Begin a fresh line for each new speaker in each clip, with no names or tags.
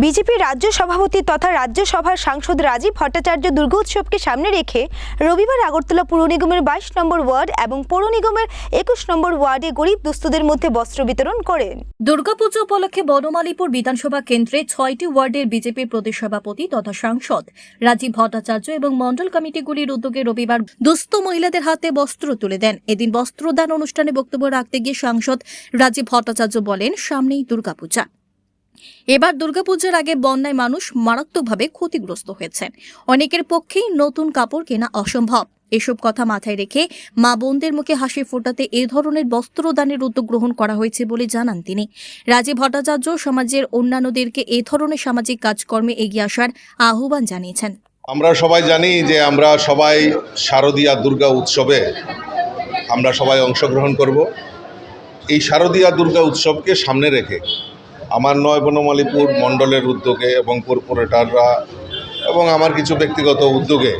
BJP রাজ্য সভাপতি তথা রাজ্যসভার সাংসদ রাজীব ভট্টাচার্য দুর্গোৎসবকে সামনে রেখে রবিবার আগরতলা পুর নিগমের বাইশ নম্বর ওয়ার্ড এবং পৌর নিগমের একুশ নম্বর ওয়ার্ডে গরিব দুস্থদের মধ্যে বস্ত্র বিতরণ করেন।
দুর্গাপুজো উপলক্ষে বনমালীপুর বিধানসভা কেন্দ্রে ছয়টি ওয়ার্ডের বিজেপি প্রদেশ সভাপতি তথা সাংসদ রাজীব ভট্টাচার্য এবং মণ্ডল কমিটিগুলির উদ্যোগে রবিবার দুস্থ মহিলাদের হাতে বস্ত্র তুলে দেন। এদিন বস্ত্রদান অনুষ্ঠানে বক্তব্য রাখতে গিয়ে সাংসদ রাজীব ভট্টাচার্য বলেন, সামনেই দুর্গাপূজা। এবার দুর্গাপূজার আগে বন্যায় মানুষ মারাত্মকভাবে ক্ষতিগ্রস্ত হয়েছেন অনেকের পক্ষেই নতুন কাপড় কেনা অসম্ভব। এসব কথা মাথায় রেখে মা বোনদের মুখে হাসি ফোটাতে এ ধরনের বস্ত্রদানের উদ্যোগ গ্রহণ করা হয়েছে বলে জানান তিনি। রাজীব ভট্টাচার্য সমাজের অন্যান্যদেরকে এ ধরনের সামাজিক কাজকর্মে এগিয়ে আসার আহ্বান জানিয়েছেন।
আমরা সবাই জানি যে আমরা সবাই শারদীয়া দুর্গা উৎসবে আমরা সবাই অংশগ্রহণ করব। এই শারদীয়া দুর্গা উৎসবকে সামনে রেখে আমার নয় বনমালীপুর মণ্ডলের উদ্যোগে এবং কর্পোরেটররা এবং আমার কিছু ব্যক্তিগত উদ্যোগে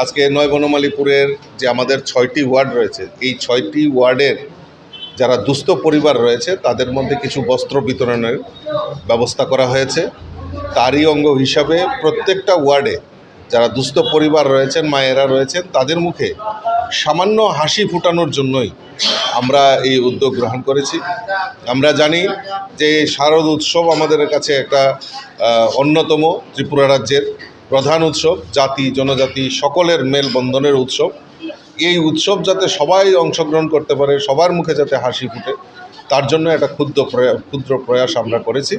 আজকে নয় বনমালীপুরের যে আমাদের ছয়টি ওয়ার্ড রয়েছে, এই ছয়টি ওয়ার্ডের যারা দুস্থ পরিবার রয়েছে, তাদের মধ্যে কিছু বস্ত্র বিতরণের ব্যবস্থা করা হয়েছে। তারই অঙ্গ হিসাবে প্রত্যেকটা ওয়ার্ডে যারা দুস্থ পরিবার রয়েছেন, মায়েরা রয়েছেন, তাদের মুখে সামান্য হাসি ফুটানোর জন্যই আমরা এই উদ্যোগ গ্রহণ করেছি। আমরা জানি যে শারদ উৎসব আমাদের কাছে একটা অন্যতম ত্রিপুরা রাজ্যের প্রধান উৎসব, জাতি, জনজাতি, সকলের মেলবন্ধনের উৎসব। এই উৎসব যাতে সবাই অংশগ্রহণ করতে পারে, সবার মুখে যাতে হাসি ফুটে, তার জন্য একটা ক্ষুদ্র ক্ষুদ্র প্রয়াস আমরা করেছি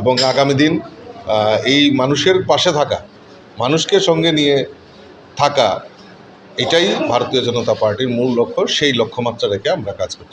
এবং আগামী দিন এই মানুষের পাশে থাকা, মানুষকে সঙ্গে নিয়ে থাকা এটাই ভারতীয় জনতা পার্টির মূল লক্ষ্য সেই লক্ষ্যমাত্রা রেখে আমরা কাজ করছি।